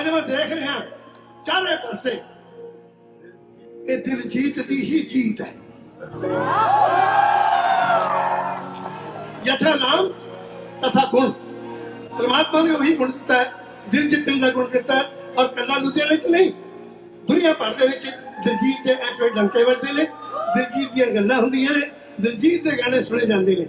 ਅੱਜ ਮੈਂ ਦੇਖ ਰਿਹਾ ਚਾਰੇ ਪਾਸੇ। ਇਹ ਦਿਲਜੀਤ ਦੀ ਹੀ ਜੀਤ ਹੈ। ਯਥਾ ਨਾਮ, ਤਥਾ ਗੁਣ। ਪਰਮਾਤਮਾ ਨੇ ਉਹੀ ਗੁਣ ਦਿੱਤਾ ਹੈ। ਦਿਲ ਦਾ ਗੁਣ ਦਿੱਤਾ ਹੈ। ਔਰ ਕੱਲਾ ਲੁਧਿਆਣੇ ਚ ਨਹੀਂ, ਦੁਨੀਆ ਭਰ ਦੇ ਵਿੱਚ ਦਿਲਜੀਤ ਦੇ ਐਸੇ ਡੰਕੇ ਵੱਜਦੇ ਨੇ। ਦਿਲਜੀਤ ਦੀਆਂ ਗੱਲਾਂ ਹੁੰਦੀਆਂ ਨੇ। ਦਿਲਜੀਤ ਦੇ ਗਾਣੇ ਸੁਣੇ ਜਾਂਦੇ ਨੇ।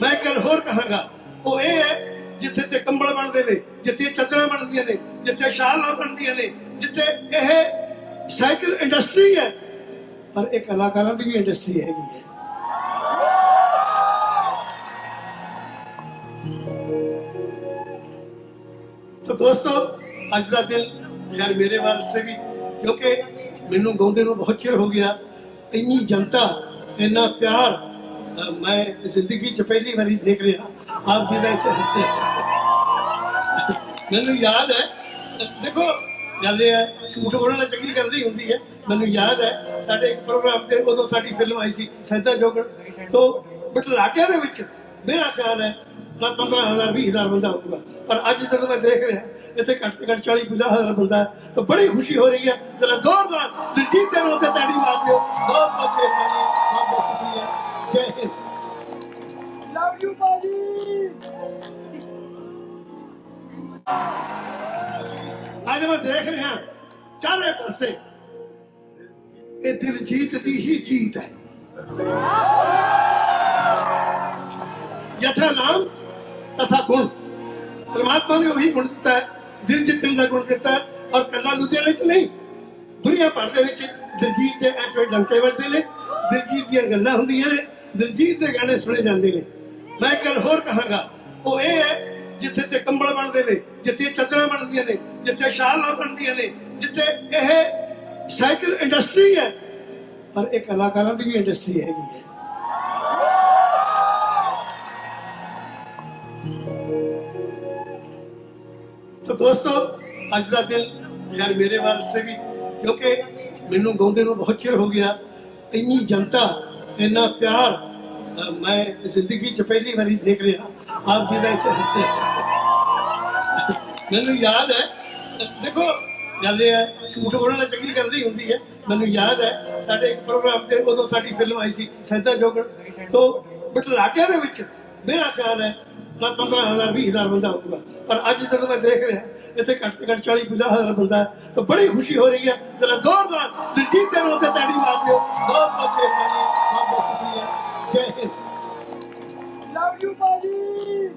ਮੈਂ ਇੱਕ ਗੱਲ ਹੋਰ ਕਹਾਂਗਾ। ਉਹ ਇਹ ਹੈ, ਜਿੱਥੇ ਤੇ ਕੰਬਲ ਬਣਦੇ ਨੇ ਜਿੱਥੇ ਚਾਦਰਾਂ ਬਣਦੀਆਂ ਨੇ, ਜਿੱਥੇ ਸ਼ਾਲਾਂ ਬਣਦੀਆਂ ਨੇ, ਜਿੱਥੇ ਇਹ ਸਾਈਕਲ ਇੰਡਸਟਰੀ ਹੈ। ਪਰ ਇਹ ਕਲਾਕਾਰਾਂ ਦੀ ਵੀ ਇੰਡਸਟਰੀ ਹੈਗੀ ਹੈ। ਤਾਂ ਦੋਸਤੋ, ਅੱਜ ਦਾ ਦਿਨ ਯਾਰ ਮੇਰੇ ਵਾਸਤੇ ਵੀ, ਕਿਉਂਕਿ ਮੈਨੂੰ ਗਾਉਂਦੇ ਨੂੰ ਬਹੁਤ ਚਿਰ ਹੋ ਗਿਆ, ਇੰਨੀ ਜਨਤਾ, ਇੰਨਾ ਪਿਆਰ ਮੈਂ ਜ਼ਿੰਦਗੀ 'ਚ ਪਹਿਲੀ ਵਾਰੀ ਦੇਖ ਰਿਹਾ। ਆਪ ਜੀ ਦਾ ਮੈਨੂੰ ਯਾਦ ਹੈ, ਦੇਖੋ, ਗੱਲ ਇਹ ਹੈ, ਝੂਠ ਬੋਲਣਾ ਚੰਗੀ ਗੱਲ ਨਹੀਂ ਹੁੰਦੀ ਹੈ। ਮੈਨੂੰ ਯਾਦ ਹੈ, ਸਾਡੇ ਇੱਕ ਪ੍ਰੋਗਰਾਮ ਤੇ ਉਦੋਂ ਸਾਡੀ ਫਿਲਮ ਆਈ ਸੀ ਸੈਦਾ ਜੋਗਣ। ਤੋਂ ਬਟਲਾਟਿਆਂ ਦੇ ਵਿੱਚ ਮੇਰਾ ਖਿਆਲ ਹੈ, ਤਾਂ 15000 20000 ਬੰਦਾ ਹੋਊਗਾ। ਪਰ ਅੱਜ ਜਦੋਂ ਮੈਂ ਦੇਖ ਰਿਹਾ, ਇੱਥੇ ਘੱਟ ਤੋਂ ਘੱਟ 40 50000 ਬੰਦਾ ਤਾਂ ਬੜੀ ਖੁਸ਼ੀ ਹੋ ਰਹੀ ਹੈ। ਜ਼ਰਾ ਜ਼ੋਰ ਨਾਲ ਦਿਲਜੀਤ ਦੇ ਨਾਲ ਅੱਜ ਮੈਂ ਦੇਖ ਰਿਹਾ ਚਾਰੇ ਪਾਸੇ। ਇਹ ਦਿਲਜੀਤ ਦੀ ਹੀ ਜੀਤ ਹੈ। ਯਥਾ ਨਾਮ, ਤਥਾ ਗੁਣ। ਪਰਮਾਤਮਾ ਨੇ ਉਹੀ ਗੁਣ ਦਿੱਤਾ ਹੈ। ਦਿਲ ਜਿੱਤਣ ਦਾ ਗੁਣ ਦਿੱਤਾ ਹੈ ਔਰ ਕੱਲਾ ਲੁਧਿਆਣੇ ਚ ਨਹੀਂ। ਦੁਨੀਆ ਭਰ ਦੇ ਵਿੱਚ ਦਿਲਜੀਤ ਦੇ ਐਸੇ ਡੰਕੇ ਵੱਜਦੇ ਨੇ। ਦਿਲਜੀਤ ਦੀਆਂ ਗੱਲਾਂ ਹੁੰਦੀਆਂ ਨੇ। ਦਿਲਜੀਤ ਦੇ ਗਾਣੇ ਸੁਣੇ ਜਾਂਦੇ ਨੇ। ਮੈਂ ਇੱਕ ਗੱਲ ਹੋਰ ਕਹਾਂਗਾ। ਉਹ ਇਹ ਹੈ ਜਿੱਥੇ ਤੇ ਕੰਬਲ ਬਣਦੇ ਨੇ, ਜਿੱਥੇ ਚਾਦਰਾਂ ਬਣਦੀਆਂ ਨੇ ਜਿੱਥੇ ਸ਼ਾਲਾਂ ਬਣਦੀਆਂ ਨੇ, ਜਿੱਥੇ ਇਹ ਸਾਈਕਲ ਇੰਡਸਟਰੀ ਹੈ, ਪਰ ਇਹ ਕਲਾਕਾਰਾਂ ਦੀ ਵੀ ਇੰਡਸਟਰੀ ਹੈਗੀ ਹੈ। ਤਾਂ ਦੋਸਤੋ, ਅੱਜ ਦਾ ਦਿਨ ਯਾਰ ਮੇਰੇ ਵਾਸਤੇ ਵੀ, ਕਿਉਂਕਿ ਮੈਨੂੰ ਗਾਉਂਦੇ ਨੂੰ ਬਹੁਤ ਚਿਰ ਹੋ ਗਿਆ, ਇੰਨੀ ਜਨਤਾ, ਇੰਨਾ ਪਿਆਰ ਮੈਂ ਜ਼ਿੰਦਗੀ 'ਚ ਪਹਿਲੀ ਵਾਰੀ ਦੇਖ ਰਿਹਾ, ਆਪ ਜੀ ਦਾ ਮੈਨੂੰ ਯਾਦ ਹੈ ਦੇਖੋ, ਗੱਲ ਇਹ ਹੈ, ਝੂਠ ਬੋਲਣਾ ਚੰਗੀ ਗੱਲ ਨਹੀਂ ਹੁੰਦੀ ਹੈ। ਮੈਨੂੰ ਯਾਦ ਹੈ, ਸਾਡੇ ਇੱਕ ਪ੍ਰੋਗਰਾਮ ਤੇ ਉਦੋਂ ਸਾਡੀ ਫਿਲਮ ਆਈ ਸੀ, ਸੈਂਤਾ ਜੋਗਣ। ਤੋਂ ਬਟਲਾਟਿਆਂ ਦੇ ਵਿੱਚ ਮੇਰਾ ਖਿਆਲ ਹੈ, ਤਾਂ 15000 20000 ਬੰਦਾ ਹੋਊਗਾ। ਪਰ ਅੱਜ ਜਦੋਂ ਮੈਂ ਦੇਖ ਰਿਹਾ, ਇੱਥੇ ਘੱਟ ਤੋਂ ਘੱਟ 40 50000 ਬੰਦਾ ਤਾਂ ਬੜੀ ਖੁਸ਼ੀ ਹੋ ਰਹੀ ਹੈ। ਜ਼ਰਾ ਜ਼ੋਰ ਨਾਲ ਦਿਲਜੀਤ ਦੇ ਨਾਲ ਤੇ ਮਾਰ ਦਿਓ ਬਹੁਤ ਬਹੁਤ ਮਿਹਰਬਾਨੀ, ਬਹੁਤ ਬਹੁਤ ਸ਼ੁਕਰੀਆ। ਜੈ ਹਿੰਦ। ਲਵ ਯੂ ਬਾਜੀ